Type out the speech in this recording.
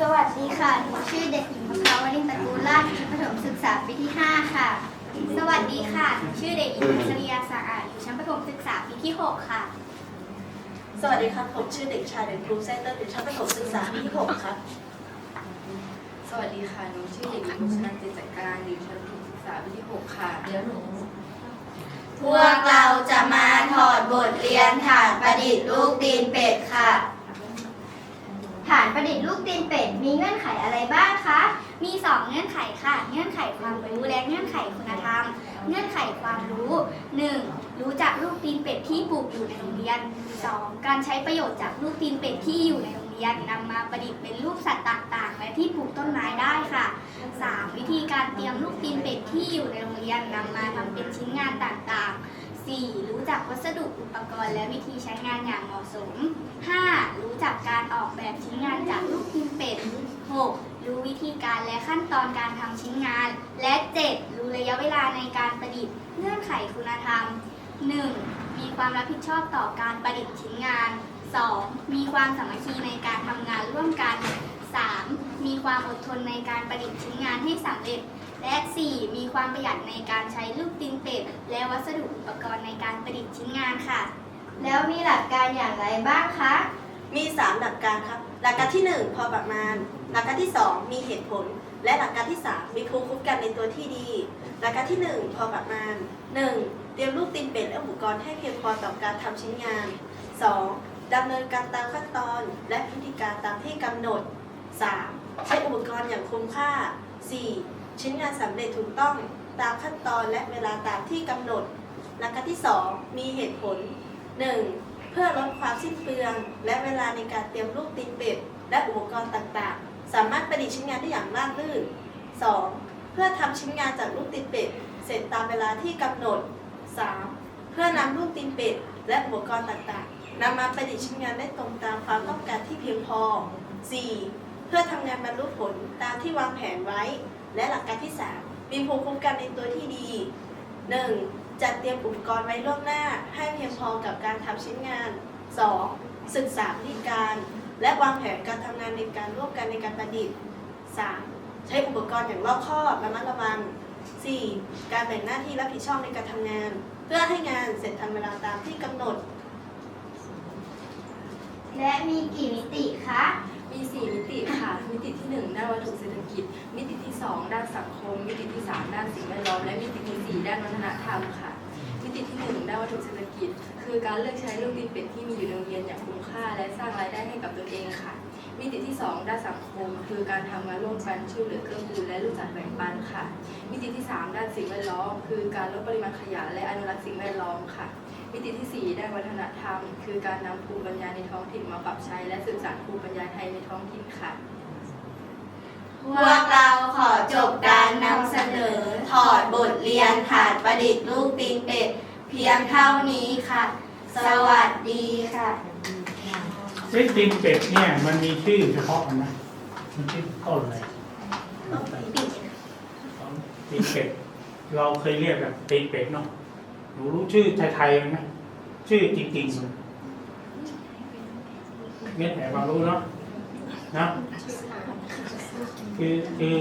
สวัสดีค่ะ หนูชื่อเด็กหญิงพภาวรินตระกูลราชชั้นประถมศึกษาปีที่ 5 ค่ะ สวัสดีค่ะ หนูชื่อเด็กหญิงพัชริยาสะอาดอยู่ชั้นประถมศึกษาปีที่ 6 ค่ะ สวัสดีครับ ผมชื่อเด็กชายเด็กครูเซนเตอร์อยู่ชั้นประถมศึกษาปีที่ 6 ครับ สวัสดีค่ะ หนูชื่อเด็กหญิงชนันติจักการอยู่ชั้นประถมศึกษาปีที่ 6 ค่ะ เดี๋ยวหนู พวกเราจะมาถอดบทเรียนฐานประดิษฐ์ลูกตีนเป็ดค่ะ ฐานประดิษฐ์ลูกตีนเป็ดมีเงื่อนไขอะไรบ้างคะ มี 2 เงื่อนไขค่ะ เงื่อนไขความรู้และเงื่อนไขคุณธรรม เงื่อนไขความรู้ 1. รู้จักลูกตีนเป็ดที่ปลูกอยู่ในโรงเรียน 2. การใช้ประโยชน์จากลูกตีนเป็ดที่อยู่ในโรงเรียนนำมาประดิษฐ์เป็นรูปสัตว์ต่างๆ และที่ปลูกต้นไม้ได้ค่ะ 3. วิธีการเตรียมลูกตีนเป็ดที่อยู่ในโรงเรียนนำมาทำเป็นชิ้นงานต่างๆ 4. รู้จักวัสดุอุปกรณ์และวิธีใช้งานอย่างเหมาะสม 5. การออกแบบชิ้นงานจากลูกตีนเป็ด 6. รู้วิธีการและขั้นตอนการทำชิ้นงาน และ 7. รู้ระยะเวลาในการประดิษฐ์เงื่อนไขคุณธรรม 1. มีความรับผิดชอบต่อการประดิษฐ์ชิ้นงาน 2. มีความสามัคคีในการทำงานร่วมกัน 3. มีความอดทนในการประดิษฐ์ชิ้นงานให้สำเร็จ และ 4. มีความประหยัดในการใช้ลูกตีนเป็ด และวัสดุอุปกรณ์ในการประดิษฐ์ชิ้นงานค่ะ แล้วมีหลักการอย่างไรบ้างคะ มี 3 หลักการครับ หลักการที่ 1 พอประมาณ หลักการที่ 2 มีเหตุผล และหลักการที่ 3 มีภูมิคุ้มกันในตัวที่ดี หลักการที่ 1 พอประมาณ 1. เตรียมลูกตีนเป็ดและอุปกรณ์ให้เพียงพอต่อการทำชิ้นงาน 2. ดำเนินการตามขั้นตอนและพิธีการตามที่กำหนด 3. ใช้อุปกรณ์อย่างคุ้มค่า 4. ชิ้นงานสำเร็จถูกต้องตามขั้นตอนและเวลาตามที่กำหนด หลักการที่ 2 มีเหตุผล 1. เพื่อลดความสิ้นเปลือง และเวลาในการเตรียมลูกตีนเป็ดและอุปกรณ์ต่างๆ สามารถประดิษฐ์ชิ้นงานได้อย่างราบรื่น 2. เพื่อทำชิ้นงานจากลูกตีนเป็ดเสร็จตามเวลาที่กำหนด 3. เพื่อนำลูกตีนเป็ดและอุปกรณ์ต่างๆนำมาประดิษฐ์ชิ้นงานได้ตรงตามความต้องการที่เพียงพอ 4. เพื่อทำงานบรรลุผลตามที่วางแผนไว้ และหลักการที่ 3 มีภูมิคุ้มกันในตัวที่ดี 1. จัดเตรียมอุปกรณ์ไว้ล่วงหน้า ให้เพียงพอกับการทำชิ้นงาน 2. ศึกษาวิธีการ และวางแผนการทำงานในการร่วมกันในการประดิษฐ์ 3. ใช้อุปกรณ์อย่างรอบคอบระมัดระวัง 4. การแบ่งหน้าที่รับผิดชอบในการทำงาน เพื่อให้งานเสร็จทันเวลาตามที่กำหนด และมีกี่มิติคะ มี 4 มิติค่ะ มิติที่ 1 ด้านวัตถุเศรษฐกิจ มิติที่ 2 ด้านสังคม มิติที่ 3 ด้านสิ่งแวดล้อม และมิติที่4ด้านวัฒนธรรมค่ะ มิติที่1ด้านวัตถุเศรษฐกิจ คือการเลือกใช้ลูกตีนเป็ดที่มีอยู่ในโรงเรียนอย่างคุ้มค่า และสร้างรายได้ให้กับตนเองค่ะ มิติที่ 2 ด้านสังคม คือการทำงานร่วมกันช่วยเหลือเกื้อกูลและรู้จักแบ่งปันค่ะ มิติที่ 3 ด้านสิ่งแวดล้อม คือการลดปริมาณขยะและอนุรักษ์สิ่งแวดล้อมค่ะมิติที่ 4 ด้านวัฒนธรรม คือการนำภูมิปัญญาในท้องถิ่นมาปรับใช้ และสืบสานภูมิปัญญาไทยในท้องถิ่นค่ะ พวกเราขอจบการนำเสนอ อดบทเรียนฐานประดิษฐ์ลูกตีนเป็ดเพียงเท่านี้ค่ะ สวัสดีค่ะ เส้นตีนเป็ดเนี่ยมันมีชื่อเฉพาะมันนะมันชื่อต้นอะไรตีนเป็ดเราเคยเรียกแบบตีนเป็ดเนาะหนูรู้ชื่อไทยๆมันไหมชื่อจริงๆมันเนี่ยแต่ความรู้เนาะนะคือคือ